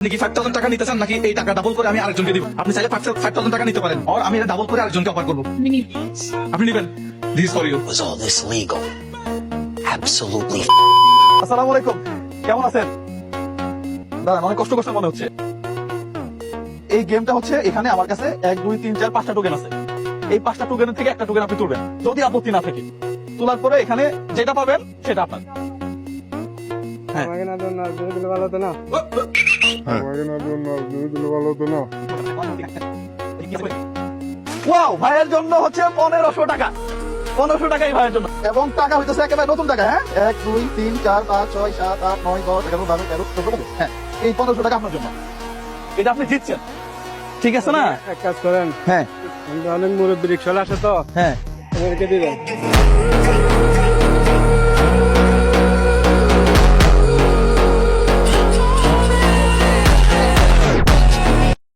আপনি কি five thousand টাকা নিতে চান নাকি এই টাকা ডাবল করে আমি আরেকজনকে দিব? আপনি চাইলে ফাইভ থাউজেন্ড টাকা নিতে পারেন। আর আমি এটা ডাবল করে আরেকজনকে অফার করব। আপনি নেবেন। This for you Was all this legal? Absolutely আসসালামু আলাইকুম। কেমন আছেন? দাঁড়ান অনেক কষ্ট কষ্ট মনে হচ্ছে। এই গেমটা হচ্ছে এখানে আমার কাছে এক দুই তিন চার পাঁচটা টোকেন আছে। এই পাঁচটা টোকেনের থেকে একটা টোকেন আপনি তুলবেন যদি আপত্তি না থাকে। তোলার পরে এখানে যেটা পাবেন সেটা আপনার। আমাকে না দেন না দুই দিলে ভালো হতো না। আমাকে না দেন না দুই দিলে ভালো হতো না। ওয়াও ভাইয়ের জন্য হচ্ছে পনেরোশো টাকা। পনেরোশো টাকা এই ভাইয়ের জন্য। এবং টাকা হইতেছে একেবারে নতুন টাকা হ্যাঁ? এক দুই তিন চার পাঁচ ছয় সাত আট নয় দশ এগারো বারো তেরো চোদ্দ হ্যাঁ এই পনেরোশো টাকা আপনার জন্য। এটা আপনি জিতছেন। ঠিক আছে না? এক কাজ করেন। হ্যাঁ। অনেক মুরব্বী রিক্সা আসে তো। হ্যাঁ। দিবেন।